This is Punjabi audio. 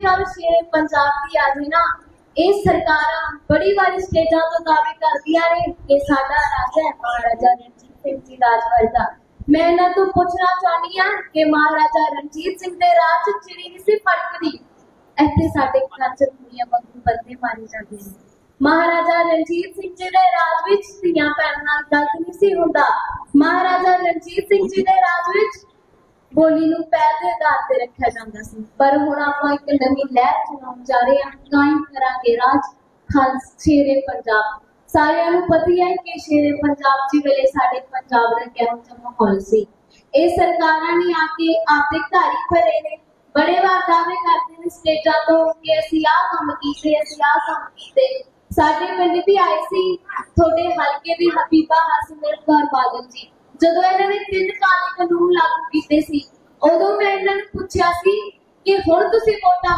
ਗੱਲ ਸ਼ੇਰੇ ਪੰਜਾਬ ਦੀ ਆ ਗਈ ਨਾ, ਇਹ ਸਰਕਾਰਾਂ ਬੜੀ ਵਾਰੀ ਸਟੇਜਾਂ ਤੋਂ ਦਾਅਵੇ ਕਰਦੀਆਂ ਨੇ ਕਿ ਸਾਡਾ ਰਾਜਾ ਹੈ, ਮਹਾਰਾਜਾ ਰਣਜੀਤ ਸਿੰਘ ਜੀ ਰਾਜ ਮੈਂ ਇਹਨਾਂ ਤੋਂ ਪੁੱਛਣਾ ਚਾਹੁੰਦੀ ਹਾਂ ਕਿ ਮਹਾਰਾਜਾ ਰਣਜੀਤ ਸਿੰਘ ਦੇ ਰਾਜ ਚਿੜੀ ਨਹੀਂ ਸੀ ਫੜਕਦੀ ਇੱਥੇ ਸਾਡੇ ਘਰ 'ਚ ਦੁਨੀਆ ਵਾਂਗੂ ਬੰਦੇ ਮਾਰੇ ਜਾਂਦੇ ਨੇ। ਮਹਾਰਾਜਾ ਰਣਜੀਤ ਸਿੰਘ ਜੀ ਦੇ ਰਾਜ ਵਿੱਚ ਧੀਆਂ ਭੈਣਾਂ ਨਾਲ ਗਲਤ ਨਹੀਂ ਸੀ ਹੁੰਦਾ। ਮਹਾਰਾਜਾ ਰਣਜੀਤ ਸਿੰਘ ਜੀ ਦੇ ਰਾਜ ਵਿੱਚ ਬੋਲੀ ਨੂੰ ਪੈਰ ਦੇ ਆਧਾਰ ਤੇ ਰੱਖਿਆ ਜਾਂਦਾ ਸੀ। ਪਰ ਹੁਣ ਆਪਾਂ ਇੱਕ ਨਵੀਂ ਲਹਿਰ ਚਲਾਉਣ ਜਾ ਰਹੇ ਹਾਂ। ਕਾਇਮ ਕਰਾਂਗੇ ਰਾਜ ਖਾਲਸ, ਸ਼ੇਰੇ ਪੰਜਾਬ। ਸਾਰਿਆਂ ਨੂੰ ਪਤਾ ਹੀ ਹੈ ਕਿ ਸ਼ੇਰੇ ਪੰਜਾਬ ਜੀ ਵੇਲੇ ਸਾਡੇ ਪੰਜਾਬ ਦਾ ਕਿਹੋ ਜਿਹਾ ਮਾਹੌਲ ਸੀ। ਇਹ ਸਰਕਾਰਾਂ ਨੇ ਆ ਕੇ ਆਪਦੇ ਘਰ ਹੀ ਭਰੇ ਨੇ। ਬੜੇ ਵਾਰ ਦਾਅਵੇ ਕਰਦੇ ਨੇ ਸਟੇਜਾਂ ਤੋਂ ਕਿ ਅਸੀਂ ਆਹ ਕੰਮ ਕੀਤੇ, ਅਸੀਂ ਆਹ ਕੰਮ ਕੀਤੇ। ਸਾਡੇ ਪਿੰਡ ਵੀ ਆਏ ਸੀ। ਤੁਹਾਡੇ ਹਲਕੇ ਦੀ ਹਬੀਬਾ ਹਸਨਰ ਕੌਰ ਬਾਦਲ ਜੀ। ਜਦੋਂ ਇਹਨਾਂ ਨੇ ਤਿੰਨ ਕਾਲੇ ਸੀ। ਉਦੋਂ ਮੈਂ ਇਹਨਾਂ ਨੂੰ ਪੁੱਛਿਆ ਸੀ ਕਿ ਹੁਣ ਤੁਸੀਂ ਵੋਟਾਂ